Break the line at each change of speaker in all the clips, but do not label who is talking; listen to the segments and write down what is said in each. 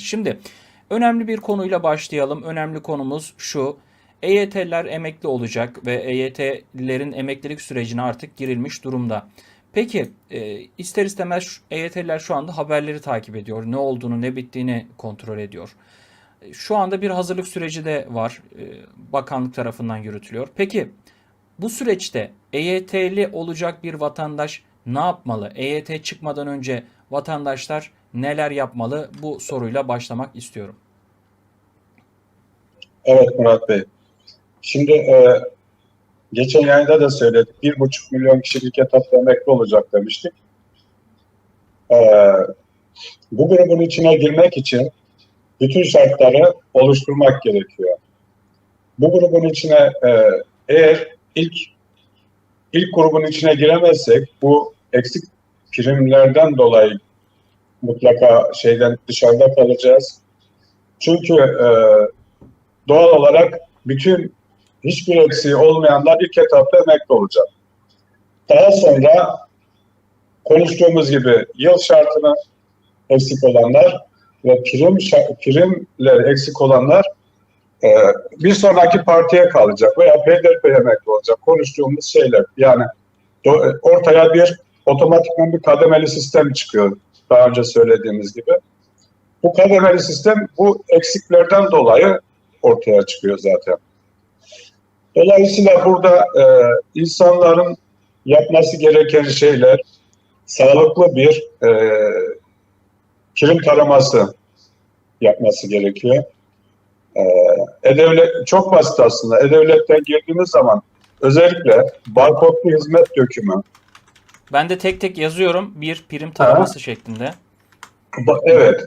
Şimdi önemli bir konuyla başlayalım. Önemli konumuz şu. EYT'liler emekli olacak ve EYT'lilerin emeklilik sürecine artık girilmiş durumda. Peki e, ister istemez EYT'liler şu anda haberleri takip ediyor. Ne olduğunu, ne bittiğini kontrol ediyor. E, Şu anda bir hazırlık süreci de var. E, Bakanlık tarafından yürütülüyor. Peki bu süreçte EYT'li olacak bir vatandaş ne yapmalı? EYT çıkmadan önce vatandaşlar neler yapmalı? Bu soruyla başlamak istiyorum.
Evet Murat Bey. Şimdi e, geçen yayında da söyledik. Bir buçuk milyon kişi ilk etapta emekli olacak demiştik. E, bu grubun içine girmek için bütün şartları oluşturmak gerekiyor. Bu grubun içine e, eğer ilk ilk grubun içine giremezsek bu eksik primlerden dolayı mutlaka şeyden dışarıda kalacağız. Çünkü e, doğal olarak bütün hiçbir eksiği olmayanlar ilk etapta emekli olacak. Daha sonra konuştuğumuz gibi yıl şartını eksik olanlar ve prim şa- primler eksik olanlar e, bir sonraki partiye kalacak veya BDP emekli olacak. Konuştuğumuz şeyler yani ortaya bir otomatikman bir kademeli sistem çıkıyor daha önce söylediğimiz gibi. Bu kademeli sistem bu eksiklerden dolayı ortaya çıkıyor zaten. Dolayısıyla burada e, insanların yapması gereken şeyler sağlıklı bir e, prim taraması yapması gerekiyor. E, E-Devlet çok basit aslında. E-Devlet'ten girdiğiniz zaman özellikle barkodlu hizmet dökümü,
Ben de tek tek yazıyorum bir prim taraması şeklinde.
Ba- Evet.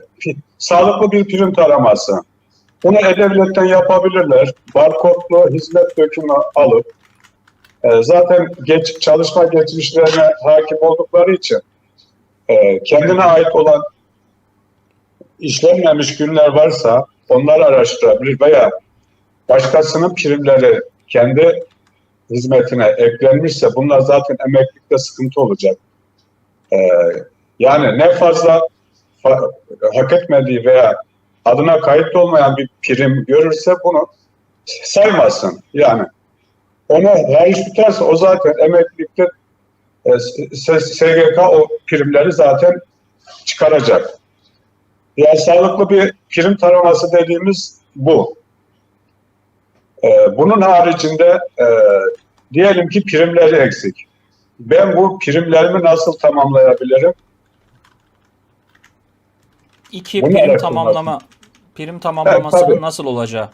Sağlıklı bir prim taraması. Bunu E-Devlet'ten yapabilirler. Barkodlu hizmet dökümü alıp e, zaten geç, çalışma geçmişlerine hakim oldukları için e, kendine ait olan işlenmemiş günler varsa onları araştırabilir veya başkasının primleri kendi hizmetine eklenmişse bunlar zaten emeklilikte sıkıntı olacak. E, yani ne fazla fa- hak etmediği veya adına kayıt olmayan bir prim görürse bunu saymasın. Yani onu hariç tutarsa o zaten emeklilikte e, SGK o primleri zaten çıkaracak. Yani sağlıklı bir prim taraması dediğimiz bu. E, bunun haricinde e, diyelim ki primleri eksik. Ben bu primlerimi nasıl tamamlayabilirim?
İki
Bunu
prim tamamlama prim tamamlamasının
tabii.
nasıl olacağı?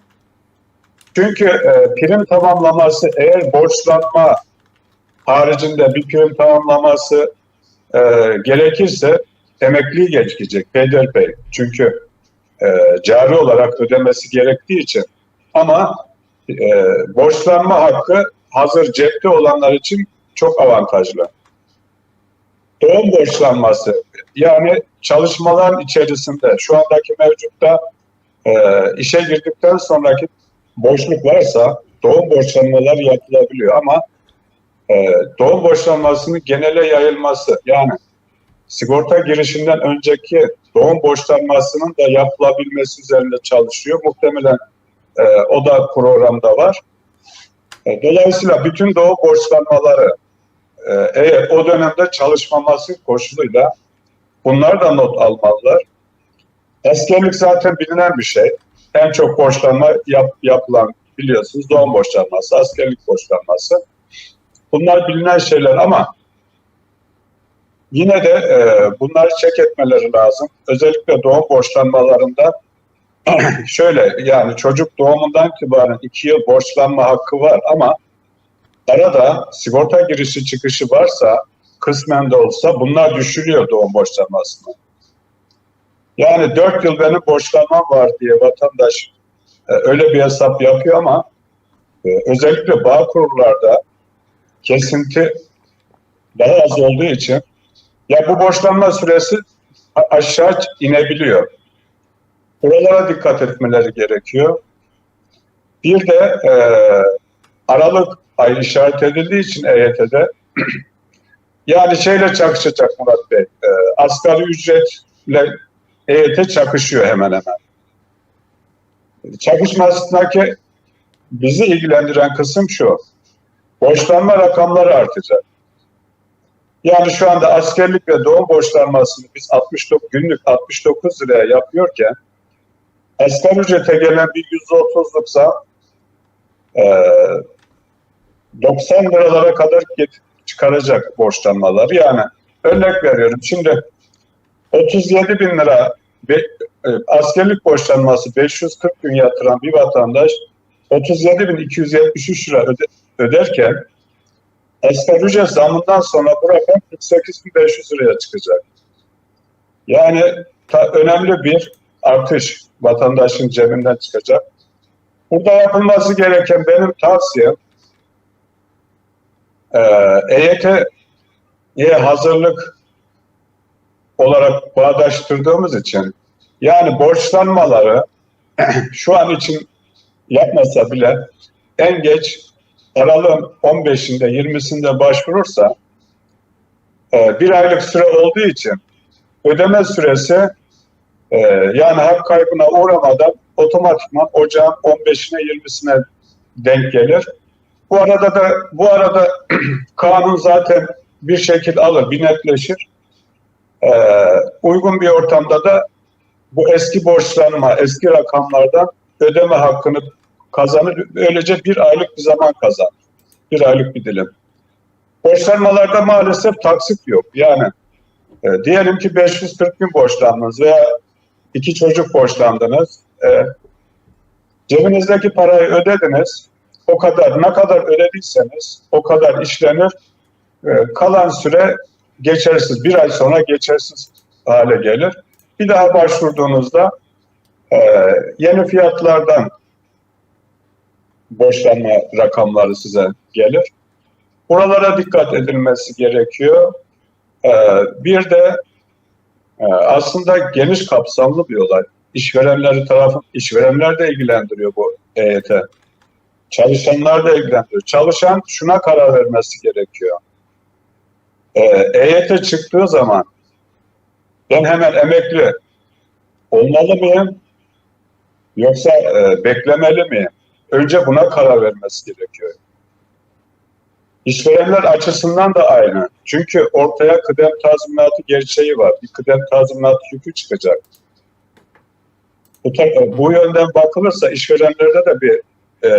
Çünkü e, prim tamamlaması eğer borçlanma haricinde bir prim tamamlaması e, gerekirse emekliyi geçecek peyderpey. Çünkü e, cari olarak ödemesi gerektiği için. Ama e, borçlanma hakkı hazır cepte olanlar için çok avantajlı. Doğum borçlanması yani çalışmaların içerisinde şu andaki mevcutta e, işe girdikten sonraki boşluk varsa doğum borçlanmaları yapılabiliyor ama e, doğum borçlanmasının genele yayılması yani sigorta girişinden önceki doğum borçlanmasının da yapılabilmesi üzerinde çalışıyor. Muhtemelen e, o da programda var. E, dolayısıyla bütün doğum borçlanmaları e, eğer o dönemde çalışmaması koşuluyla bunlar da not almalılar. Askerlik zaten bilinen bir şey en çok borçlanma yap, yapılan biliyorsunuz doğum borçlanması, askerlik borçlanması. Bunlar bilinen şeyler ama yine de e, bunları çek etmeleri lazım. Özellikle doğum borçlanmalarında şöyle yani çocuk doğumundan itibaren iki yıl borçlanma hakkı var ama arada sigorta girişi çıkışı varsa kısmen de olsa bunlar düşürüyor doğum borçlanmasını. Yani 4 yıl benim borçlanmam var diye vatandaş e, öyle bir hesap yapıyor ama e, özellikle bağ kurullarda kesinti daha az olduğu için ya bu borçlanma süresi aşağı inebiliyor. Buralara dikkat etmeleri gerekiyor. Bir de e, Aralık ayı işaret edildiği için EYT'de yani şeyle çakışacak Murat Bey. E, asgari ücretle EYT çakışıyor hemen hemen. Çakışmasındaki bizi ilgilendiren kısım şu. Borçlanma rakamları artacak. Yani şu anda askerlik ve doğum borçlanmasını biz 69 günlük 69 liraya yapıyorken asgari ücrete gelen bir %30'luk zam eee 90 liralara kadar çıkaracak borçlanmaları. Yani örnek veriyorum. Şimdi 37 bin lira be- e, askerlik borçlanması 540 gün yatıran bir vatandaş 37.273 lira öde- öderken asgari ücret zamından sonra bu rakam 48.500 liraya çıkacak. Yani ta- önemli bir artış vatandaşın cebinden çıkacak. Burada yapılması gereken benim tavsiyem e, EYT'ye hazırlık olarak bağdaştırdığımız için yani borçlanmaları şu an için yapmasa bile en geç Aralık'ın 15'inde 20'sinde başvurursa e, bir aylık süre olduğu için ödeme süresi e, yani hak kaybına uğramadan otomatikman ocağın 15'ine 20'sine denk gelir. Bu arada da bu arada kanun zaten bir şekil alır, bir netleşir. Ee, uygun bir ortamda da bu eski borçlanma, eski rakamlardan ödeme hakkını kazanır. Böylece bir aylık bir zaman kazanır. Bir aylık bir dilim. Borçlanmalarda maalesef taksit yok. Yani e, diyelim ki 540 bin borçlandınız veya iki çocuk borçlandınız. E, cebinizdeki parayı ödediniz. O kadar ne kadar ödediyseniz o kadar işlenir. E, kalan süre geçersiz. Bir ay sonra geçersiz hale gelir. Bir daha başvurduğunuzda e, yeni fiyatlardan borçlanma rakamları size gelir. Buralara dikkat edilmesi gerekiyor. E, bir de aslında geniş kapsamlı bir olay. İşverenleri tarafı, işverenler de ilgilendiriyor bu EYT. Çalışanlar da ilgilendiriyor. Çalışan şuna karar vermesi gerekiyor. Ee, EYT çıktığı zaman ben hemen emekli olmalı mıyım? Yoksa e, beklemeli miyim? Önce buna karar vermesi gerekiyor. İşverenler açısından da aynı. Çünkü ortaya kıdem tazminatı gerçeği var. Bir kıdem tazminatı yükü çıkacak. Bu, ta- bu yönden bakılırsa işverenlerde de bir e,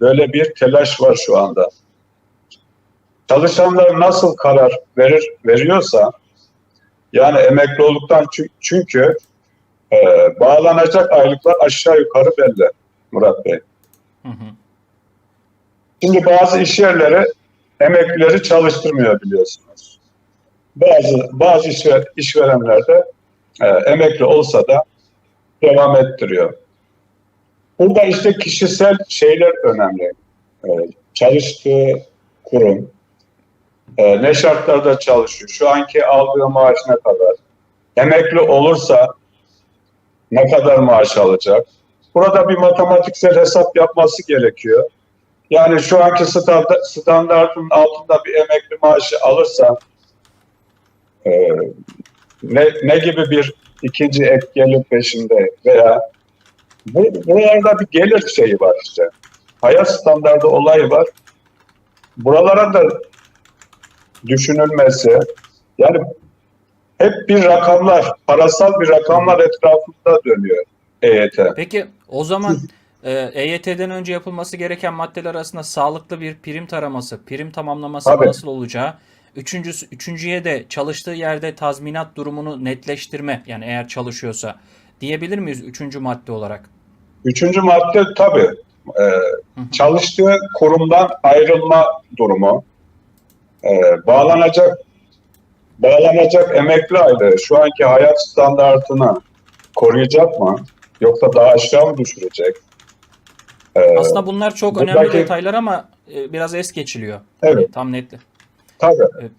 böyle bir telaş var şu anda. Çalışanlar nasıl karar verir veriyorsa yani emekli olduktan çü- çünkü e, bağlanacak aylıklar aşağı yukarı belli Murat Bey.
Hı hı.
Şimdi bazı iş yerleri emeklileri çalıştırmıyor biliyorsunuz. Bazı bazı işver, işverenler de e, emekli olsa da devam ettiriyor. Burada işte kişisel şeyler önemli. E, çalıştığı kurum, e, ne şartlarda çalışıyor, şu anki aldığı maaş ne kadar, emekli olursa ne kadar maaş alacak. Burada bir matematiksel hesap yapması gerekiyor. Yani şu anki standart, standartın altında bir emekli maaşı alırsa e, ne, ne gibi bir ikinci ek gelir peşinde veya bu, buralarda bir gelir şeyi var işte. Hayat standardı olayı var. Buralara da düşünülmesi yani hep bir rakamlar, parasal bir rakamlar etrafında dönüyor EYT.
Peki o zaman EYT'den önce yapılması gereken maddeler arasında sağlıklı bir prim taraması, prim tamamlaması
Tabii.
nasıl olacağı, üçüncüsü, üçüncüye de çalıştığı yerde tazminat durumunu netleştirme yani eğer çalışıyorsa diyebilir miyiz üçüncü madde olarak?
Üçüncü madde tabii e, çalıştığı kurumdan ayrılma durumu, e, bağlanacak bağlanacak emekli aylığı şu anki hayat standartını koruyacak mı? Yoksa daha aşağı mı düşürecek? E,
Aslında bunlar çok
buradaki-
önemli detaylar ama e, biraz es geçiliyor.
Evet.
Yani tam netli.
tabii.
Evet.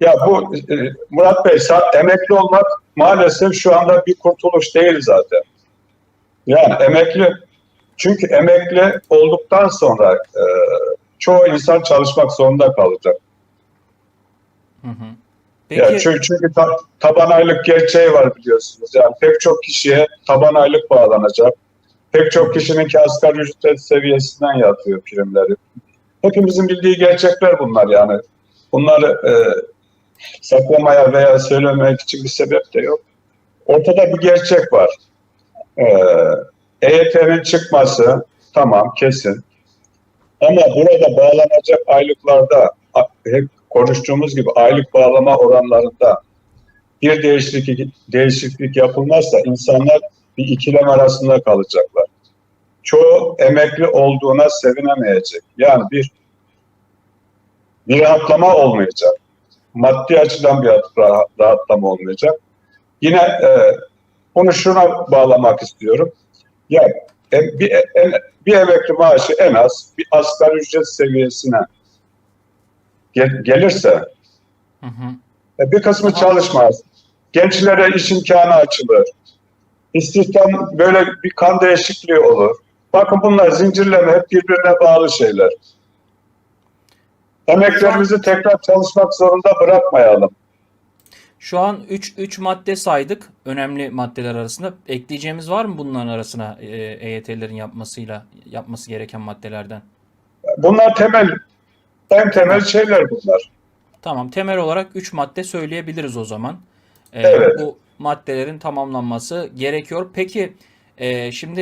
Ya bu e, Murat Bey emekli olmak maalesef şu anda bir kurtuluş değil zaten. Yani emekli çünkü emekli olduktan sonra e, çoğu insan çalışmak zorunda kalacak.
Hı hı. Peki
Ya çünkü çünkü ta- taban aylık gerçeği var biliyorsunuz. Yani pek çok kişiye taban aylık bağlanacak. Pek çok kişinin ki asgari ücret seviyesinden yatıyor primleri. Hepimizin bildiği gerçekler bunlar yani. Bunları e, saklamaya veya söylemek için bir sebep de yok. Ortada bir gerçek var. E, EYT'nin çıkması tamam kesin. Ama burada bağlanacak aylıklarda hep konuştuğumuz gibi aylık bağlama oranlarında bir değişiklik, değişiklik yapılmazsa insanlar bir ikilem arasında kalacaklar. Çoğu emekli olduğuna sevinemeyecek. Yani bir bir rahatlama olmayacak. Maddi açıdan bir rahat- rahatlama olmayacak. Yine e, bunu şuna bağlamak istiyorum. Ya e, bir, en- bir emekli maaşı en az bir asgari ücret seviyesine gel- gelirse
Hı hı.
e, bir kısmı çalışmaz. Gençlere iş imkanı açılır. İstihdam böyle bir kan değişikliği olur. Bakın bunlar zincirleme hep birbirine bağlı şeyler. Emeklerimizi tekrar çalışmak zorunda bırakmayalım.
Şu an 3 3 madde saydık önemli maddeler arasında. Ekleyeceğimiz var mı bunların arasına e, EYT'lerin yapmasıyla yapması gereken maddelerden?
Bunlar temel, en temel şeyler bunlar.
Tamam, temel olarak 3 madde söyleyebiliriz o zaman. Ee,
Evet.
Bu maddelerin tamamlanması gerekiyor. Peki e, şimdi